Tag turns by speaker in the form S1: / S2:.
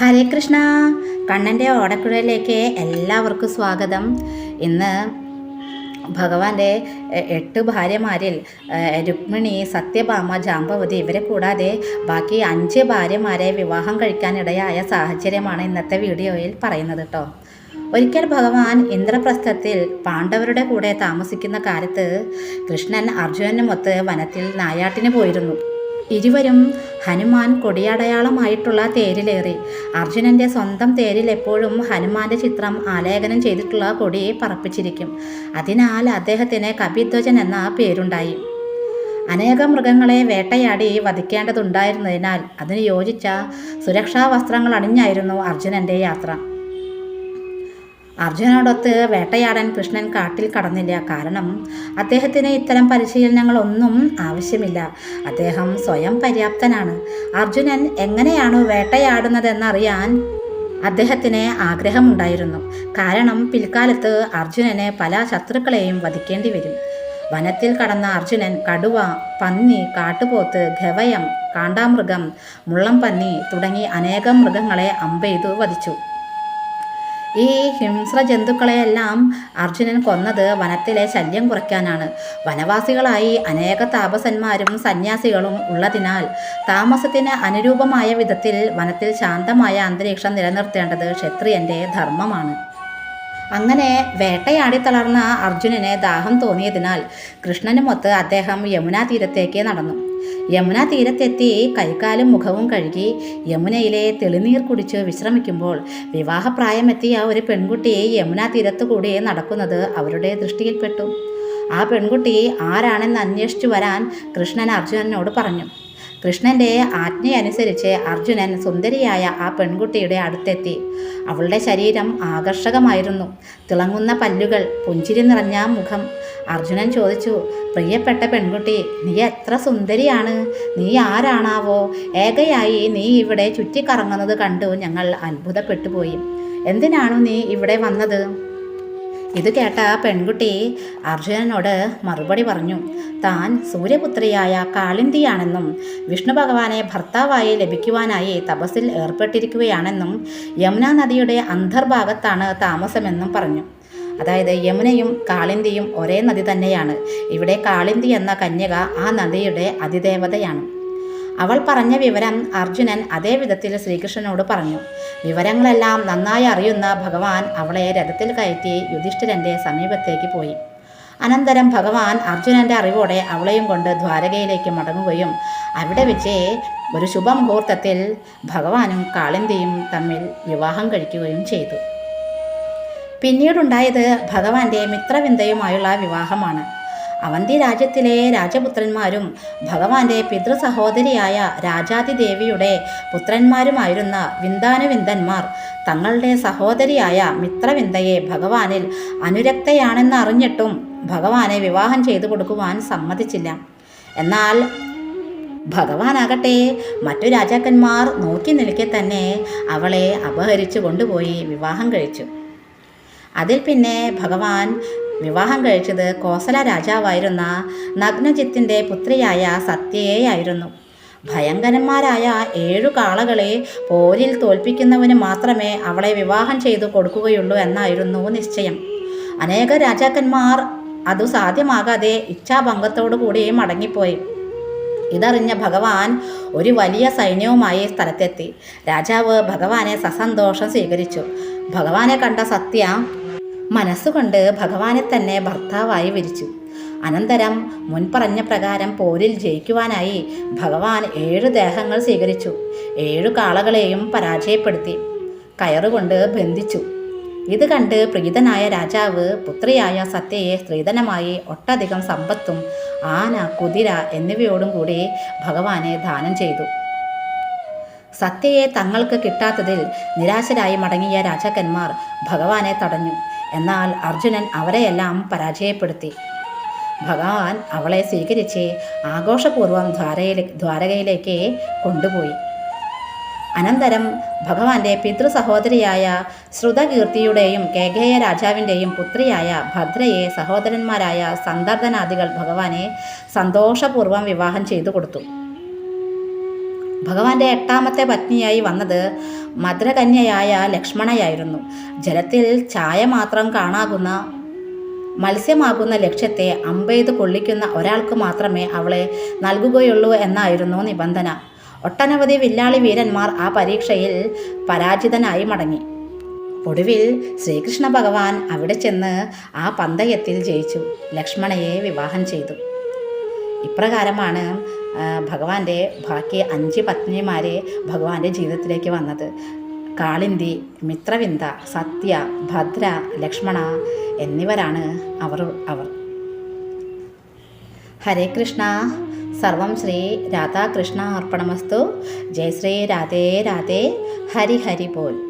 S1: ഹരേ കൃഷ്ണ കണ്ണന്റെ ഓടക്കുഴയിലേക്ക് എല്ലാവർക്കും സ്വാഗതം. ഇന്ന് ഭഗവാന്റെ എട്ട് ഭാര്യമാരിൽ രുക്മിണി സത്യഭാമ ജാമ്പവതി ഇവരെ കൂടാതെ ബാക്കി അഞ്ച് ഭാര്യമാരെ വിവാഹം കഴിക്കാനിടയായ സാഹചര്യമാണ് ഇന്നത്തെ വീഡിയോയിൽ പറയുന്നത് കേട്ടോ ഒരിക്കൽ ഭഗവാൻ ഇന്ദ്രപ്രസ്ഥത്തിൽ പാണ്ഡവരുടെ കൂടെ താമസിക്കുന്ന കാലത്ത് കൃഷ്ണൻ അർജുനനുമൊത്ത് വനത്തിൽ നായാട്ടിന് പോയിരുന്നു. ഇരുവരും ഹനുമാൻ കൊടിയടയാളമായിട്ടുള്ള തേരിലേറി. അർജുനന്റെ സ്വന്തം തേരിൽ എപ്പോഴും ഹനുമാന്റെ ചിത്രം ആലേഖനം ചെയ്തിട്ടുള്ള കൊടി പറപ്പിച്ചിരിക്കും. അതിനാൽ അദ്ദേഹത്തിന് കപിധ്വജൻ എന്ന പേരുണ്ടായി. അനേകം മൃഗങ്ങളെ വേട്ടയാടി വധിക്കേണ്ടതുണ്ടായിരുന്നതിനാൽ അതിന് യോജിച്ച സുരക്ഷാ വസ്ത്രങ്ങൾ അണിഞ്ഞായിരുന്നു അർജുനന്റെ യാത്ര. അർജുനോടൊത്ത് വേട്ടയാടാൻ കൃഷ്ണൻ കാട്ടിൽ കടന്നില്ല. കാരണം അദ്ദേഹത്തിന് ഇത്തരം പരിശീലനങ്ങളൊന്നും ആവശ്യമില്ല. അദ്ദേഹം സ്വയം പര്യാപ്തനാണ്. അർജുനൻ എങ്ങനെയാണ് വേട്ടയാടുന്നതെന്നറിയാൻ അദ്ദേഹത്തിന് ആഗ്രഹമുണ്ടായിരുന്നു. കാരണം പിൽക്കാലത്ത് അർജുനന് പല ശത്രുക്കളെയും വധിക്കേണ്ടി വരും വനത്തിൽ കടന്ന അർജുനൻ കടുവ പന്നി കാട്ടുപോത്ത് ഗവയം കാണ്ടാമൃഗം മുള്ളം പന്നി തുടങ്ങി അനേകം മൃഗങ്ങളെ അമ്പെയ്തു വധിച്ചു. ഈ ഹിംസ്ര ജന്തുക്കളെയെല്ലാം അർജുനൻ കൊന്നത് വനത്തിലെ ശല്യം കുറയ്ക്കാനാണ്. വനവാസികളായി അനേക താപസന്മാരും സന്യാസികളും ഉള്ളതിനാൽ താമസത്തിന് അനുരൂപമായ വിധത്തിൽ വനത്തിൽ ശാന്തമായ അന്തരീക്ഷം നിലനിർത്തേണ്ടത് ക്ഷത്രിയന്റെ ധർമ്മമാണ്. അങ്ങനെ വേട്ടയാടി തളർന്ന അർജുനന് ദാഹം തോന്നിയതിനാൽ കൃഷ്ണനുമൊത്ത് അദ്ദേഹം യമുനാ തീരത്തേക്ക് നടന്നു. യമുനാ തീരത്തെത്തി കൈക്കാലും മുഖവും കഴുകി യമുനയിലെ തെളിനീർ കുടിച്ച് വിശ്രമിക്കുമ്പോൾ വിവാഹപ്രായമെത്തിയ ഒരു പെൺകുട്ടി യമുന തീരത്തു കൂടി നടക്കുന്നത് അവരുടെ ദൃഷ്ടിയിൽപ്പെട്ടു. ആ പെൺകുട്ടി ആരാണെന്ന് അന്വേഷിച്ചു വരാൻ കൃഷ്ണൻ അർജുനനോട് പറഞ്ഞു. കൃഷ്ണന്റെ ആജ്ഞയനുസരിച്ച് അർജുനൻ സുന്ദരിയായ ആ പെൺകുട്ടിയുടെ അടുത്തെത്തി. അവളുടെ ശരീരം ആകർഷകമായിരുന്നു. തിളങ്ങുന്ന പല്ലുകൾ പുഞ്ചിരി നിറഞ്ഞ മുഖം അർജുനൻ ചോദിച്ചു പ്രിയപ്പെട്ട പെൺകുട്ടി നീ എത്ര സുന്ദരിയാണ്. നീ ആരാണാവോ? ഏകയായി നീ ഇവിടെ ചുറ്റിക്കറങ്ങുന്നത് കണ്ടു ഞങ്ങൾ അത്ഭുതപ്പെട്ടു പോയി എന്തിനാണു നീ ഇവിടെ വന്നത്? ഇത് കേട്ട പെൺകുട്ടി അർജുനനോട് മറുപടി പറഞ്ഞു താൻ സൂര്യപുത്രിയായ കാളിന്തിയാണെന്നും വിഷ്ണു ഭഗവാനെ ഭർത്താവായി ലഭിക്കുവാനായി തപസ്സിൽ ഏർപ്പെട്ടിരിക്കുകയാണെന്നും യമുനാ നദിയുടെ അന്തർഭാഗത്താണ് താമസമെന്നും പറഞ്ഞു. അതായത് യമുനയും കാളിന്തിയും ഒരേ നദി തന്നെയാണ്. ഇവിടെ കാളിന്തി എന്ന കന്യക ആ നദിയുടെ അതിദേവതയാണ്. അവൾ പറഞ്ഞ വിവരം അർജുനൻ അതേ വിധത്തിൽ ശ്രീകൃഷ്ണനോട് പറഞ്ഞു. വിവരങ്ങളെല്ലാം നന്നായി അറിയുന്ന ഭഗവാൻ അവളെ രഥത്തിൽ കയറ്റി യുധിഷ്ഠിരന്റെ സമീപത്തേക്ക് പോയി. അനന്തരം ഭഗവാൻ അർജുനന്റെ അറിവോടെ അവളെയും കൊണ്ട് ദ്വാരകയിലേക്ക് മടങ്ങുകയും അവിടെ വെച്ച് ഒരു ശുഭമുഹൂർത്തത്തിൽ ഭഗവാനും കാളിന്തിയും തമ്മിൽ വിവാഹം കഴിക്കുകയും ചെയ്തു. പിന്നീടുണ്ടായത് ഭഗവാന്റെ മിത്രവിന്ദയുമായുള്ള വിവാഹമാണ്. അവന്തി രാജ്യത്തിലെ രാജപുത്രന്മാരും ഭഗവാന്റെ പിതൃസഹോദരിയായ രാജാതിദേവിയുടെ പുത്രന്മാരുമായിരുന്ന വിന്ദാനുവിന്ദന്മാർ തങ്ങളുടെ സഹോദരിയായ മിത്രവിന്ദയെ ഭഗവാനിൽ അനുരക്തയാണെന്ന് അറിഞ്ഞിട്ടും ഭഗവാനെ വിവാഹം ചെയ്തു കൊടുക്കുവാൻ സമ്മതിച്ചില്ല. എന്നാൽ ഭഗവാനാകട്ടെ മറ്റു രാജാക്കന്മാർ നോക്കി നിൽക്കെ തന്നെ അവളെ അപഹരിച്ചു കൊണ്ടുപോയി വിവാഹം കഴിച്ചു. അതിൽ പിന്നെ ഭഗവാൻ വിവാഹം കഴിച്ചത് കോസല രാജാവായിരുന്ന നഗ്നജിത്തിന്റെ പുത്രിയായ സത്യയെയായിരുന്നു. ഭയങ്കരന്മാരായ ഏഴു കാളകളെ പോരിൽ തോൽപ്പിക്കുന്നവന് മാത്രമേ അവളെ വിവാഹം ചെയ്തു കൊടുക്കുകയുള്ളൂ എന്നായിരുന്നു നിശ്ചയം. അനേക രാജാക്കന്മാർ അതു സാധ്യമാകാതെ ഇച്ഛാഭംഗത്തോടു കൂടി മടങ്ങിപ്പോയി. ഇതറിഞ്ഞ ഭഗവാൻ ഒരു വലിയ സൈന്യവുമായി സ്ഥലത്തെത്തി. രാജാവ് ഭഗവാനെ സസന്തോഷം സ്വീകരിച്ചു. ഭഗവാനെ കണ്ട സത്യ മനസ്സുകൊണ്ട് ഭഗവാനെ തന്നെ ഭർത്താവായി വിരിച്ചു. അനന്തരം മുൻപറഞ്ഞ പ്രകാരം പോരിൽ ജയിക്കുവാനായി ഭഗവാൻ ഏഴ് ദേഹങ്ങൾ സ്വീകരിച്ചു. ഏഴു കാളകളെയും പരാജയപ്പെടുത്തി. കയറുകൊണ്ട് ബന്ധിച്ചു. ഇത് കണ്ട് പ്രീതനായ രാജാവ് പുത്രിയായ സത്യയെ സ്ത്രീധനമായി ഒട്ടധികം സമ്പത്തും ആന കുതിര എന്നിവയോടും കൂടി ഭഗവാനെ ദാനം ചെയ്തു. സത്യയെ തങ്ങൾക്ക് കിട്ടാത്തതിൽ നിരാശരായി മടങ്ങിയ രാജാക്കന്മാർ ഭഗവാനെ തടഞ്ഞു. എന്നാൽ അർജുനൻ അവരെയെല്ലാം പരാജയപ്പെടുത്തി. ഭഗവാൻ അവളെ സ്വീകരിച്ച് ആഘോഷപൂർവം ദ്വാരയിലെ ദ്വാരകയിലേക്ക് കൊണ്ടുപോയി. അനന്തരം ഭഗവാന്റെ പിതൃ സഹോദരിയായ ശ്രുതകീർത്തിയുടെയും കേകേയ രാജാവിന്റെയും പുത്രിയായ ഭദ്രയെ സഹോദരന്മാരായ സന്ദർദനാദികൾ ഭഗവാനെ സന്തോഷപൂർവം വിവാഹം ചെയ്തു കൊടുത്തു. ഭഗവാന്റെ എട്ടാമത്തെ പത്നിയായി വന്നത് മദ്രകന്യയായ ലക്ഷ്മണയായിരുന്നു. ജലത്തിൽ ചായ മാത്രം കാണാകുന്ന മത്സ്യമാകുന്ന ലക്ഷ്യത്തെ അമ്പെയ്ത് കൊള്ളിക്കുന്ന ഒരാൾക്ക് മാത്രമേ അവളെ നൽകുകയുള്ളൂ എന്നായിരുന്നു നിബന്ധന. ഒട്ടനവധി വില്ലാളി വീരന്മാർ ആ പരീക്ഷയിൽ പരാജിതനായി മടങ്ങി. ഒടുവിൽ ശ്രീകൃഷ്ണ ഭഗവാൻ അവിടെ ചെന്ന് ആ പന്തയത്തിൽ ജയിച്ചു. ലക്ഷ്മണയെ വിവാഹം ചെയ്തു. ഇപ്രകാരമാണ് ഭഗവാന്റെ ബാക്കി അഞ്ച് പത്നിമാരെ ഭഗവാന്റെ ജീവിതത്തിലേക്ക് വന്നത്. കാളിന്തി മിത്രവിന്ദ സത്യ ഭദ്ര ലക്ഷ്മണ എന്നിവരാണ് അവർ അവർ. ഹരേ കൃഷ്ണ. സർവം ശ്രീ രാധാകൃഷ്ണ അർപ്പണമസ്തു. ജയ ശ്രീ രാധേ രാധേ. ഹരി ഹരി പോൽ